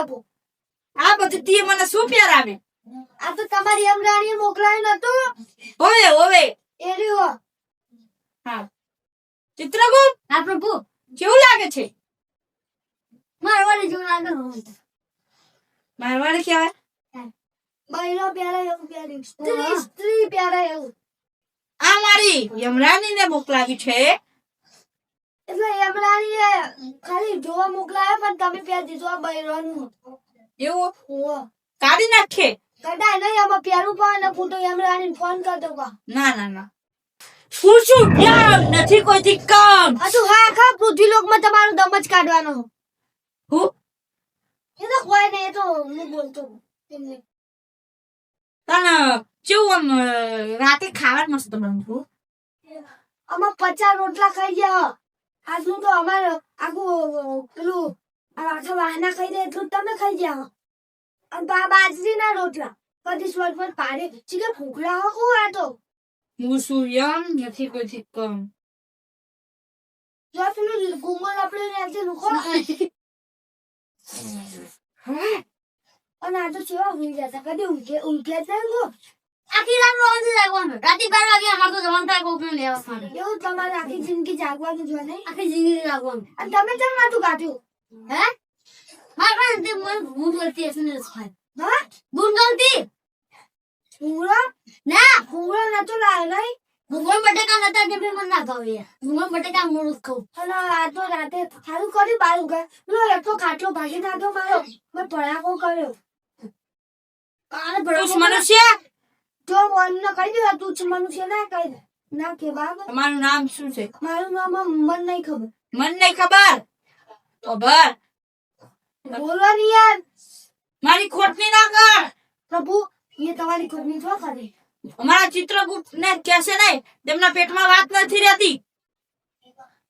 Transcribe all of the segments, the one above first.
પ્રભુ આ બધું તે મને શું પહેરાવે? આ તો તમારી અમરાણી મોકલાયું નતું હોવે હોવે એ રહ્યો હા. ચિત્રગુપ્ત હા પ્રભુ. કેવું લાગે છે? મારવાડી જેવું લાગે. મારવાડી કહેવાય? બૈરો પ્યારા એવું પ્યારી સ્ત્રી સ્ત્રી પ્યારા એવું. આ મારી યમરાની ને મોકલાવી છે. એટલે ખાલી જોવા મોકલાયા પણ તમે પેલા દીધું આ બૈરોનું એવું? ઓહો. કાઢી નાખે? કદાચ નહીં આમાં પહેરું પણ ફૂટો એમ અમરાણી ફોન કરતો પા ના ના ના. શું શું? કામ નથી કોઈથી કામ. હજુ હા આખા પૃથ્વીલોકમાં તમારું દમ જ કાઢવાનો. હું? એ તો કોઈ નહીં એ તો હું બોલતો એમને. પણ કેવું આમ રાતે ખાવાનું મસ્ત બનતું આમાં પચાસ રોટલા ખાઈ ગયા. આજનું તો અમારે આખું પેલું આખા વાહના ખાઈ જાય એટલું તમે ખાઈ ગયા અને બા બાજરીના રોટલા. કદી સ્વર પર પાડે. ચીકે ફૂકડા હો આ તો. હું શું યમ? નથી કોઈથી કમ જો પેલું ગુમર આપણે રહેશે લુખો. અને આ તો સેવા ભૂલી જતા. કદી ઊંઘે ઊંઘે જ નહીં આખી રાત રોવાનું જાગવાનું રાતે બાર વાગે અમારે તો જવાનું થાય કોકને લેવા માટે. એવું તમારે આખી જિંદગી જાગવાનું જો નહીં? આખી જિંદગી જાગવાનું. અને તમે કેમ માથું કાઢ્યું? હે? મારા પણ તે મને ભૂત ગલતી હશે ને થાય હા? ભૂત ગલતી ફૂંગળો ના. ફૂંગળો નતો લાવ્યો નહીં? ભૂગોળ બટેકા નતા કે મને ના ભાવે ભૂગોળ બટેકા મોડું જ ખાઉં. અને આ તો રાતે સારું કર્યું બાર ગયો પેલો એટલો ખાટલો ભાગી નાખ્યો મારો. મેં પડાકો કર્યો. કાલે ભડકો મનુષ્ય જો મન કહી દે તું જ મનુષ્ય ના કહી દે. ના કે બાબા તમારું નામ શું છે? મારું નામ મન નહીં ખબર. મને નહીં ખબર? તો ભર. બોલવાની યાર. મારી ખોટની ના કર. પ્રભુ એ તમારી ખોટની છો ખરી અમારા ચિત્રગુપ્ત ને કેસે નહીં તેમના પેટમાં વાત નથી રહેતી.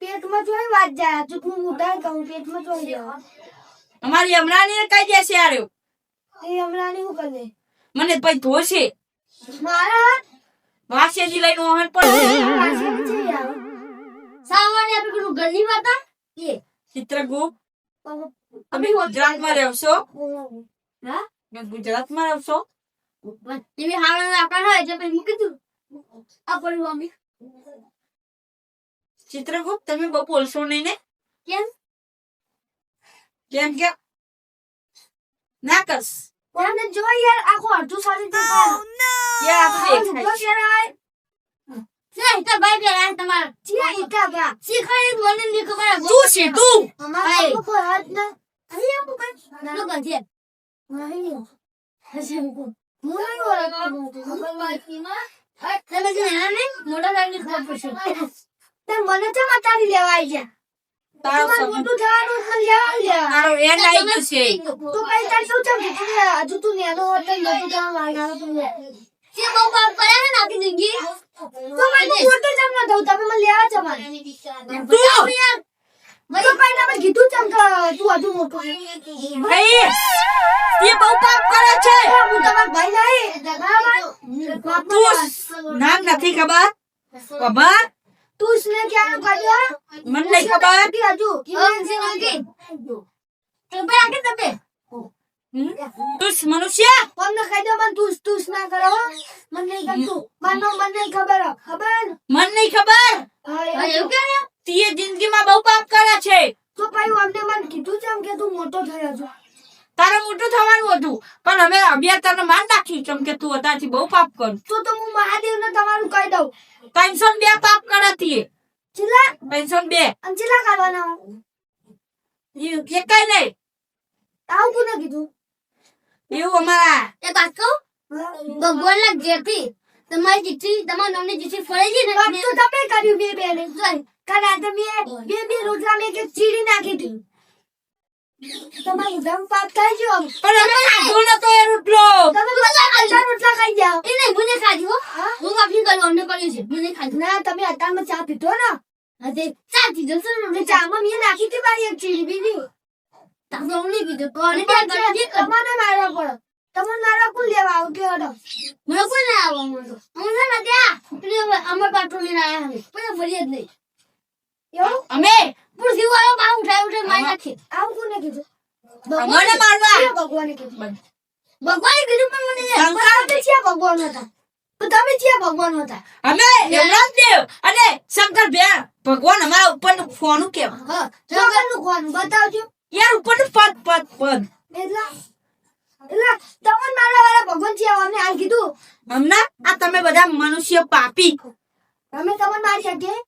પેટમાં જોઈ વાત જાય જો હું ઉધાર કહું પેટમાં જોઈ જાય અમારી અમરાની કહી દેશે યાર એ અમરાની હું કરે મને પછી ધોશે મારા લઈને વાહન સામાન્ય આપણે પેલું ઘરની વાત એ. ચિત્રગુપ્ત તમે ગુજરાતમાં રહેશો? હા? ગુજરાતમાં રહેશો? એવી હાવડા આપણા હોય એટલે પછી મૂકી આ પડ્યું મમ્મી ચિત્રગુપ્ત તમે બહુ બોલશો નહીં ને? કેમ? કેમ કે? ના કરશ. મને જો યાર આખો અડધું સારી દેખાય યાર તો ભાઈ પેલા તમારે ચિયા ઈટા ગયા. શીખવાડી મને નહીં ખબર તું છે તું અમારા કોઈ હાથ ના- કઈ? છે નહીં. હશે ને મોટા લાગી ખબર પડશે તે મને તું કે પાપ કર્યા છે કીધું? ચમ તું હજુ મોટું એ બહુ પાપ કરે છે. હું તમારો ભાઈ નહીં. તું નામ નથી ખબર? ખબર? તું સ્નેહ ક્યાં કર્યો? મને નહીં ખબર. હજુ. હમ? તું મનુષ્ય? અમને કહી દો મને તું તું ના કરો મને નહીં ગમતું. મને મને નહીં ખબર ખબર? મને નહીં ખબર. હા, તે જિંદગીમાં બહુ પાપ કર્યા છે. તો પછી અમને મને કીધું છે કે તું મોટો થયો છો. તારે મોટું થવાનું હતું પણ અમે અભ્યાસ તને માન રાખ્યું કેમ કે તું અત્યારથી બહુ પાપ કર. તો તો હું મહાદેવને તમારું કહી દઉં. ત્રણસો ને બે પાપ કરે તીએ ચીલા? ત્રણસો ને બે. અને ચીલા કરવાના કે કઈ નહીં. આવું કોને કીધું? એવું અમારા ભગવાન ના જેથી તમારી ચિઠ્ઠી તમારા નામની ચિઠ્ઠી ફળી છે ને તો તમે કર્યું બે બે ને કારણ તમે બે બે રોટલા મેં કે ચીડી નાખી હતી. તમારું દમ પણ અમે ખાધો નતો એ રોટલો. તમે બધા અડધા રોટલા ખાઈ જાઓ. એ નહીં મને ખાધી હું. અમને છે. મને ખાધી. ના તમે અત્યારમાં ચા પીધો ને. હા જશે ને ચામાં મેં નાખી હતી મારી એક ચીડી બીજી. હું કોને તમારે મારવા પડે તમને મારવા કોણ લેવા આવું કે હડો મને કોઈ ના આવવા મળતો છે ને ત્યાં પેલી અમે અમાર પાટો લઈને આયા અમે પણ ફરી નહીં. અમે પણ વાળો બા ઉઠાય ઉઠે મારી નાખી. આવું કોને કીધું? ભગવાને મારવા. ભગવાને કીધું. ભગવાને કીધું પણ મને શંકર તમે ક્યાં ભગવાન હતા. તમે છીએ ભગવાન હતા. અમે યમરાજદેવ અને શંકર ભ્યા ભગવાન અમારા ઉપરનું ફોનું કેવા હા નું કોણ બતાવજો. યાર ઉપરનું પદ પદ પદ. એટલા? એટલે? તમને મારા વાળા ભગવાન છે અમને હાલ કીધું? હમણાં આ તમે બધા મનુષ્ય પાપી. અમે તમને મારી શકીએ?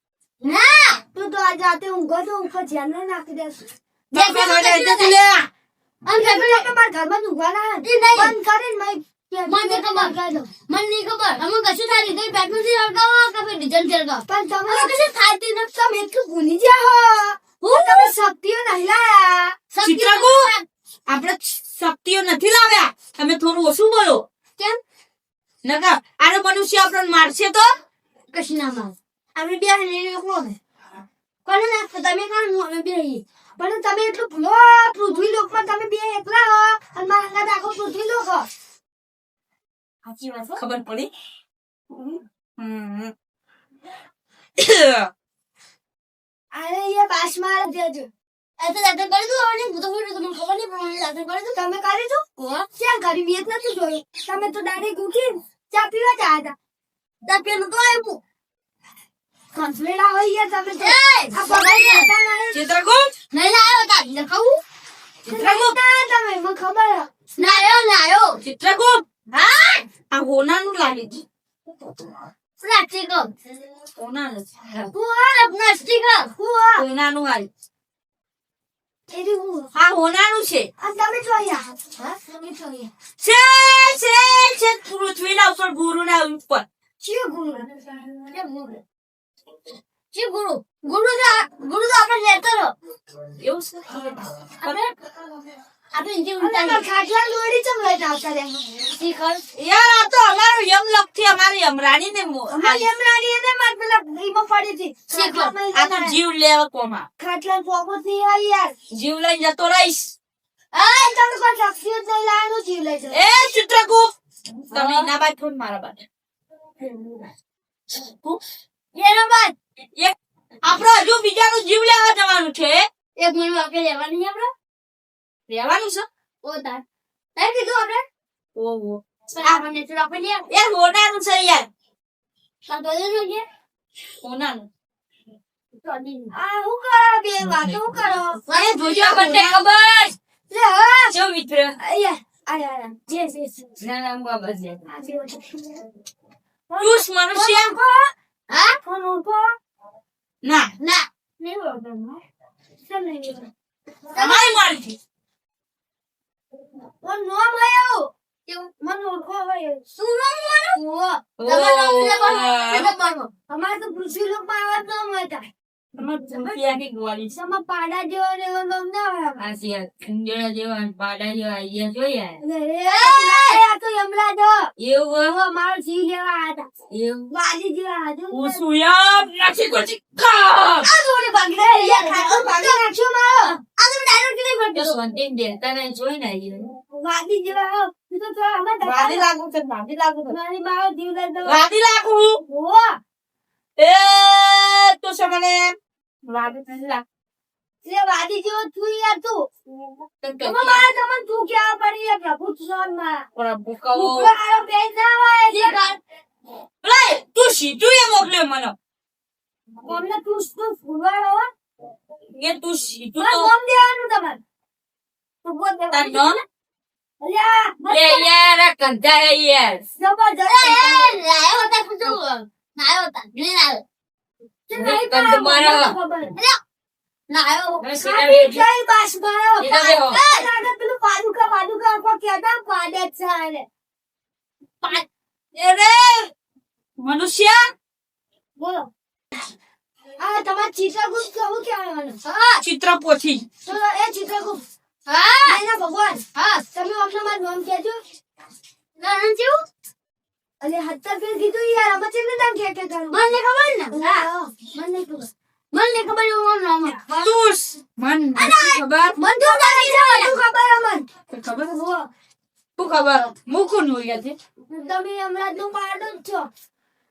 ના! તું તો આજે રાતે ઊંઘો તો ઉપર ધ્યાન ના નાખી દેશું. આપડે મારા શક્તિઓ નહીં લાયા. શક્તિ ચિત્રકુ આપણે શક્તિઓ નથી લાવ્યા. તમે થોડું ઓછું બોલો. કેમ? નકા આરો મનુષ્ય આપણને મારશે તો? કશું ના માં અમે બે એકલો ને કોને ના તમે કામ અમે બે પણ તમે એટલું ભૂલો પૃથ્વી લોકમાં તમે બે એકલા હો અને મારા અંગાત આખો પૃથ્વી લોક હો. સાચી વાત ખબર પડી? હમ. અરે એ બાસ માર દેજો એ તો દાંતણ કરી દઉં અને હું તો બોલું, તમને ખબર નહીં પણ દાંતણ કરી દઉં તમે કરી દો ક્યાં કરી મેં જ નથી જોઈ તમે તો ડાયરેક્ટ ઉઠી ચા પીવા જા હતા. તાર પેલું તો આવ્યું. કંસલેડા હોય તમે તો. આ પગાર નહીં તમે મને ખબર નાયો ના આવ્યો ના હા? આ હોનાનું લાગે છે. પ્લાસ્ટિક હોનાનું છે. હોનાનું હાલ. હોનાનું છે. તમે છો તમે છો છે છે છે. પૃથ્વીના ઉપર ગુરુના ઉપર. ચિયો ગુરુ? ગુરુ. જી ગુરુ ગુરુ તો ગુરુ તો આપણે લેતો રહો એવું છે? આપણે આપણે જે અને ખાટલા દોરી ચમ લઈને આવતા રે શીખર યાર આ તો અમારું યમલકથી અમારી યમરાણી ને અમારી એમરાની એને માર પેલા ઈમાં પડી હતી. શીખો. આ તો જીવ લેવા કોમાં? ખાટલા પોપટ નહીં આવી યાર. જીવ લઈને જતો રહીશ. આ તમને કોઈ શક્તિ જ નહીં લાવવાનું જીવ લઈ જાઓ એ ચિત્રકૂટ તમે એના બાદ થોડ મારા બાદ એનો બાદ. એક આપણે હજુ બીજાનું જીવ લેવા જવાનું છે. એક મિનિટ આપણે લેવાની આપણે લેવાનું છે? ઓ તાર. તાર કીધું આપણે ઓહો પણ આપણને તો આપણે લે એ હોનાનું છે યાર. તાર તો હોનાનું આ હું કરો બે વાતો કરો? એ જોજો બંને ખબર. લે જો મિત્ર. અહીંયા આયા આયા. જે જે જે. બાબા જે. મનુષ્ય. હા? ફોન ઉઠો ના. ના. નહીં? તમારી મારી ફોન નોમ આયો કેવું? મને ઓળખો હોય શું નામ મારું. તમારું નામ લેવાનું અમારે તો પૃથ્વી લોકમાં આવા જ નામ હતા તમારી આખી ગોળી છે તમે પાડા જેવો ને એવો પાડા જેવા વાદી લાગુ છે વાદી લાગુ મારી મારો જીવ વાદી લાગુ? એ તો સમને વાદી જેવો તું યાર તું. તો તમે મારા તમને તું ક્યાં પડી પ્રભુ હોય જે તું સીધું એ મોકલ્યો મને. અમને તું તું ફૂલવાડો. એ તું સીધું તો. નામ દેવાનું તમારે. તું બોલ દે તાર નામ? લે યાર કંધા હે યાર જબરજસ્ત. લાયો હતા પૂછું લાયો હતા. જઈ મનુષ્ય? બોલો. આ તમારે ચિત્રગુપ્ત કેવું કહેવાનું? હા. એ ચિત્રગુપ્ત. હા. ભગવાન? હા તમે અમને મારું નામ કહેજો. જેવું અને હત્તર ફેર કીધું યાર અમે ચેમને તાન કે કે તારું મને ખબર ને? હા. મને ખબર. મને ખબર એવું નામ તુસ મન ખબર? મન તો નથી તું ખબર અમન? ખબર? હો. તું ખબર? મૂકું નું યાર તમે હમણાં નું પાડો જ છો.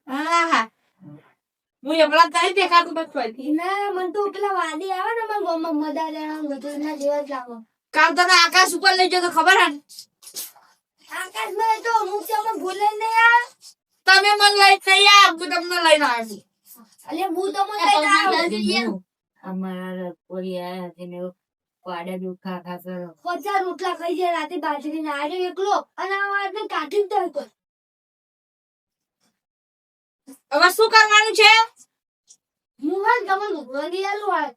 હા હા હું હમણાં તારી દેખાતું ફરતી ના મન તો પેલા વાદી આવે ને મારા ગામમાં મદા જણા બધું એના જેવા જ લાગો કાલ તને આકાશ ઉપર લઈ જતો ખબર હે? ને? આકાશમાં એ તો હું તમે ભૂલે નહીં તમે મને લઈ નહીં હું તમને લઈને આવી અલે હું તો મને લઈને આવ્યો. અમારા કોઈ આયા છે ને પાડા દુખા ખાતો ખોચા રોટલા ખાઈ જાય રાતે બાજરી ના આર્યો એકલો. અને આ વાતને કાઢી દે દે હવે શું કરવાનું છે? હું હાલ ગમન ઉગવાની આલું આ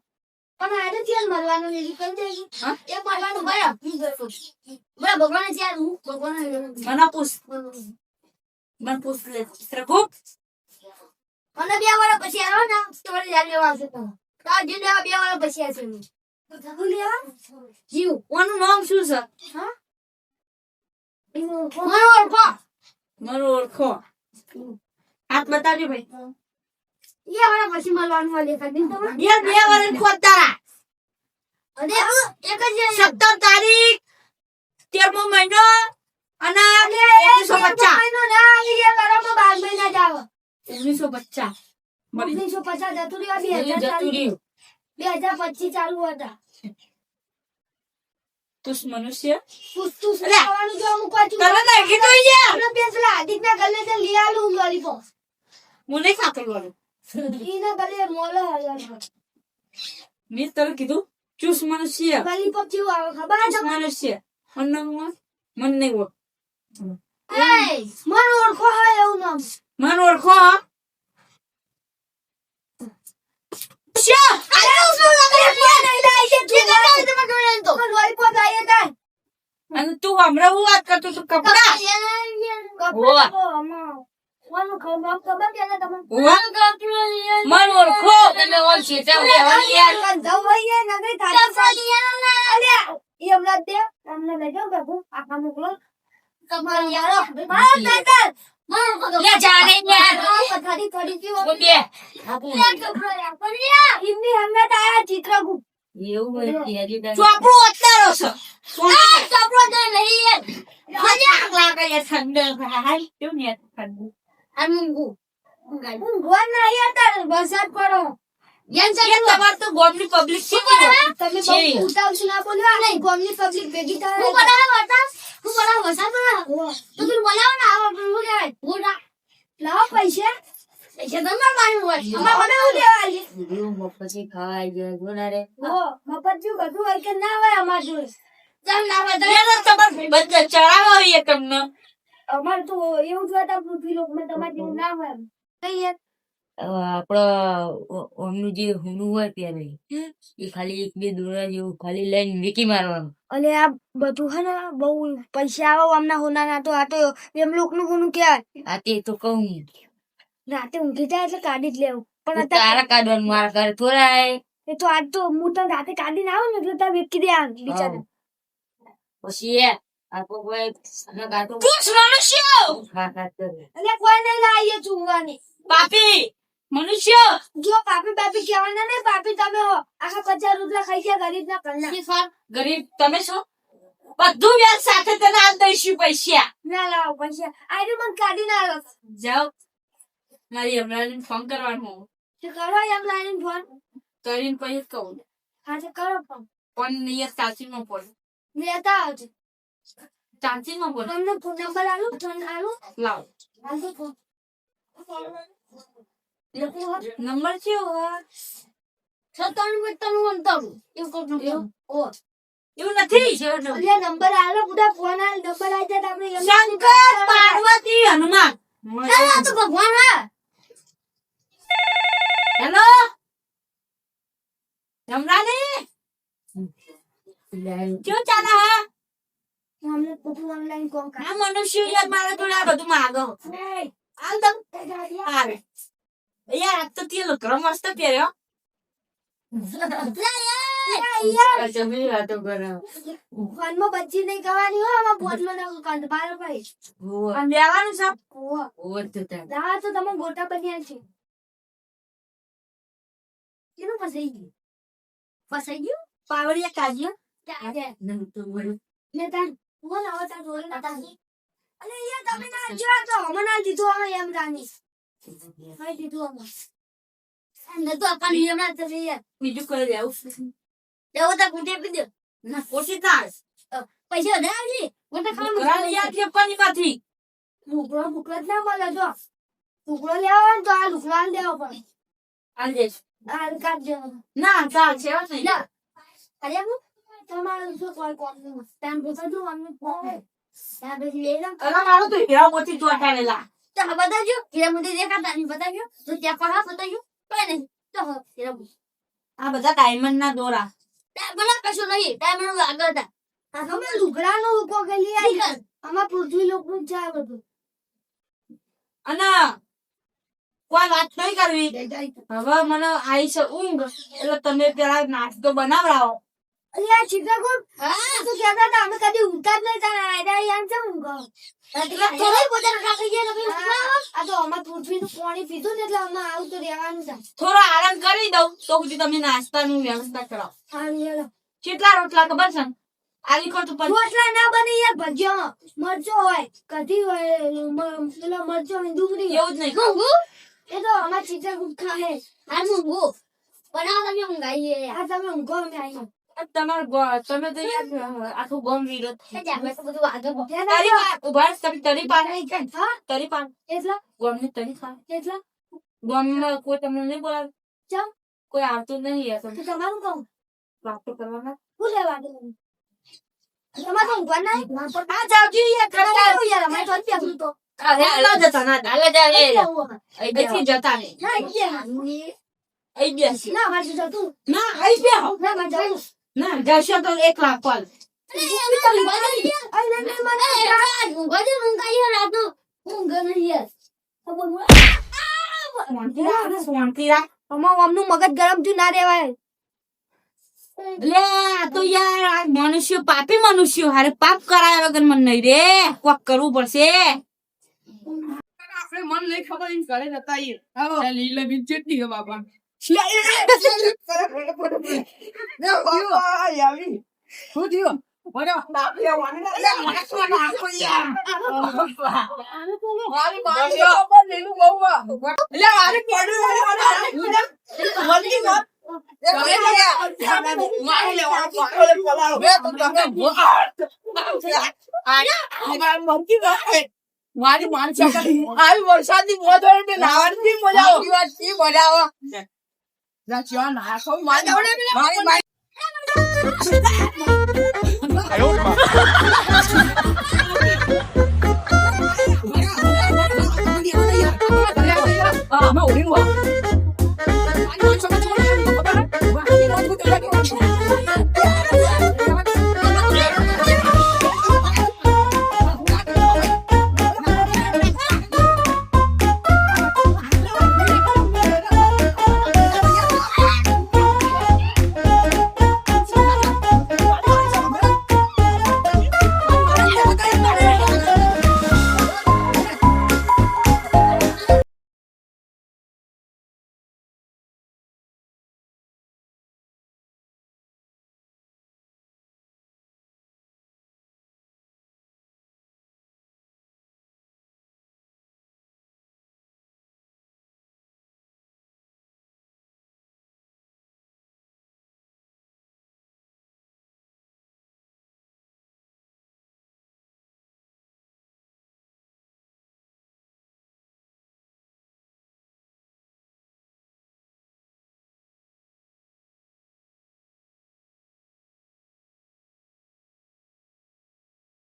પણ આજે ચેલ મરવાનું એ કેમ હા? એ મરવાનું બરાબર. બરાબર, ભગવાને ચાલ, હું. ભગવાને મને પૂછ. મને પૂછ લે ત્રિકુટ મને બે વાર પછી આવ્યો ને તમારે યાદ લેવા આવશે તો. તાર જીવ લેવા બે વાર પછી આવશે હું. તો થતું લેવા? જીવ. કોનું નામ શું છે? એનું મને ઓળખો? મારું ઓળખો. હાથ બતાવજો ભાઈ. બે વાર પછી મળવાનું દેખાય. નહીં તમને બે બે વર્ષ ખોતા અને એક જ સત્તર તારીખ તેરમો મહિનો ઓગણીસો પચાસ. ઓગણીસો પચાસ. ઓગણીસો પચાસ જતું રહ્યા બે હજાર જતું ચાલુ. પચીસ હતા. તું મનુષ્ય. અરે! ખાવાનું જો અમુક પાછું તને નાખી દો યાર આપણે પેલા આદિત્યના ગલે થી લઈ આલું લોલીપોપ હું ખાતો વાળું એના ગલે મોલો હલાવો. મેં તને કીધું ચૂસ મનુષ્ય. લોલીપોપ જેવું આવે ખબર? છે મનુષ્ય. મને મન નહીં ઓળખ એય, મન ઓળખો હોય એવું નામ મન ઓળખો હા? તું હમણાં હું વાત કરતો તું કપડા? મન ઓળખો તમે ઓળખી યાર. તમને લઈ જાઉં બાપુ. આખા મોકલો. તમારો યારો. આયા તાર. વરસાદ પડો. તમાર તો ગોમની પબ્લિક તમે ઉતાવળ ના બોલવા નહીં. ગોમની પબ્લિક ભેગી થાય. હું? હું વરસાદ બનાવે? ઓહ, તો તું બનાવો ને આવો શું કહેવાય? ભૂંડા. લાવો પૈસા પૈસા તો મારે હોય. અમારે મને આલી? એવું પછી ખાવાય જાય જોના રે ઓહ, મફત જેવું બધું હોય કે ના હોય અમાર જોડે ચાલ ના. યાર તમાર બધા ચડાવો તમને અમારે તો એવું જ પૃથ્વી લોકમાં તમારે જેવું ના હોય નહીં ઓમનું જે હુનું હોય ત્યારે એ ખાલી એક બે દોરા જેવું ખાલી લઈને વીકી મારવાનું. અને આ બધું હે ને બહુ પૈસા આવે આમના હોના તો આ તો એમ લોકનું હોનું કહેવાય? આ તે તો કહું રાતે ઊંઘી જાય એટલે કાઢી જ લેવું. પણ તારા કાઢવાનું મારા ઘરે થોડા એ તો આજ તો હું તો રાતે કાઢીને આવું ને એટલે તારે વેકી દે આ બિચારા પછી આપો કોઈ કાઢો મનુષ્ય એટલે કોઈ નહીં લાવીએ ચૂંગવાની પાપી! મનુષ્ય! જો પાપી પાપી કહેવાના ને પાપી તમે હો. આખા પચાસ રૂપિયા ખાઈ ગયા ગરીબ ના શીખવાડ. ગરીબ તમે છો? બધું વ્યાજ સાથે તને આલ દઈશું પૈસા. ના લાવો પૈસા. આજે મને કાઢી ના લો જાઓ. મારી અમરાલીન ફોન કરવાનું કરો અમરાલીન ફોન કરીને પછી કહું. હા તો કરો ફોન પણ નહીં ચાચીમાં પડે લેતા આવજો ચાચીમાં બોલ. તમને ફોન નંબર આલું? ફોન આલું? લાવો. ફોન નંબર હોય? સત્તાણું પંચાણું અંતાણું. એવું એવું? નથી? નંબર આલો બધા ફોન આલ નંબર આવી જાય આપણે શંકર પાર્વતી હનુમાન. તો ભગવાન હા. હેલો? રમરાની કેવું ચાલે હા. અમને બધું ઓનલાઈન કોમ કર. આ મનુષ્ય યાર મારા જોડે આ બધું માગો હાલ દમ આવે યાર આજ તો તે લુગડો મસ્ત પહેર્યો જમી વાતો કરે ફોનમાં બચ્ચી નહીં કરવાની હોય આમાં બોટલો ના કંદ બાર ભાઈ હોવ અને બેવાનું છે ઓહ હોવ તો તાર દા તો તમે ગોટા બન્યા છે કેનું ફસાઈ ગયું ફસાઈ ગયું? પાવડિયા બોલ ને તાર બોલ હવે તાર જોડે ના તાર. અરે યાર તમે ના જોયા તો હમણાં દીધું એમ રાની અમે. બીજું કોઈ લેવું લેવો તો પૂછે પી દે. ના ઓછી તાર પૈસા વધારે આવશે મને ખાવાનું ઘણા લઈ આવજે પનીમાંથી લુગડો બુકડો જ ના મળે જો લુગડો લેવો ને તો આ લુગડો આલ દેવો પડે આલજે આ કાઢજો ના ચાલ છે નહીં ના. અરે હું તમારે શું કોઈ કોમ નહીં ટાઈમ પૂછો જો અમને કોમ ત્યાં પછી લઈ લઉં. અરે મારું તો હીરા મોતી ચોટાડેલા તો હા બતાવજો હીરા મોતી દેખાતા નહીં બતાવજો તો ત્યાં પણ હા બતાવજો કઈ નહીં. તો હા હીરા મોતી. આ બધા ડાયમંડ ના દોરા. ડાયમંડ કશું નહીં ડાયમંડ આગળ હતા. આ તમે લુગડાનો ઉકો ગલી આવી આમાં પૃથ્વી લોકનું જાય બધું. અને કોઈ વાત નહીં કરવી. હવે મને આવી છે ઊંઘ એટલે તમે પેલા નાસ્તો બનાવડાવો. અલ્યા ચિકાગો હા? તો કહેતા હતા અમે કદી ઊંઘતા જ નહીં તારા યાર છે ઊંઘો. આ તો અમાર પૃથ્વીનું પાણી પીધું ને એટલે અમે આવું તો રહેવાનું છે. થોડો આરામ કરી દઉં તો સુધી તમે નાસ્તાનું વ્યવસ્થા કરાવો. હા કેટલા રોટલા ખબર છે? આવી તો પછી રોટલા ના બને યાર ભજીયામાં. મરચો હોય કઢી હોય પેલો મરચો હોય ડુંગળી એવું જ નહીં. ઊંઘું? એ તો અમાર ચિકાગો ખાહે. આ ઊંઘું. બનાવો તમે ઊંઘાઈએ. આ તમે ઊંઘો આ તમારું તમે તો આખું ગોમ વિરોધ ઊભા તમે તરી પાન? હા તરી પાન એટલા તરી એટલા કોઈ તમને નહીં બોલાવે ચમ કોઈ આવતું નહીં યાર તો તમારું કહું વાતો કરવાના શું લેવાનું તમારે તો ઊંઘવા ના આવે? હા જાવજી યાર તમારે યાર અમારે તો જતા ના હાલે જા લે નથી અહીંથી જતા નહીં ના અહીંયા. અહીં બેસી ના અમારે તો જતું ના અહીં બેહો ના અમારે જવું ના જશો તો એક લાખ કોલ મનુષ્ય પાપી મનુષ્ય. હારે પાપ કરાય વગર મન નહીં રે. કોક કરવું પડશે. આપણે મન નહીં ખબર એમ ઘરે જતા. લીલા બાપા. શું થયું? મારી મારી આવી વરસાદની આ. હોય મારી મજા મત. આવી વાત મજા આવે? વાત કી મજા આવે જા ચા નાખો મારી મારી મારી આમાં ઉડીને વા. મારી માનસા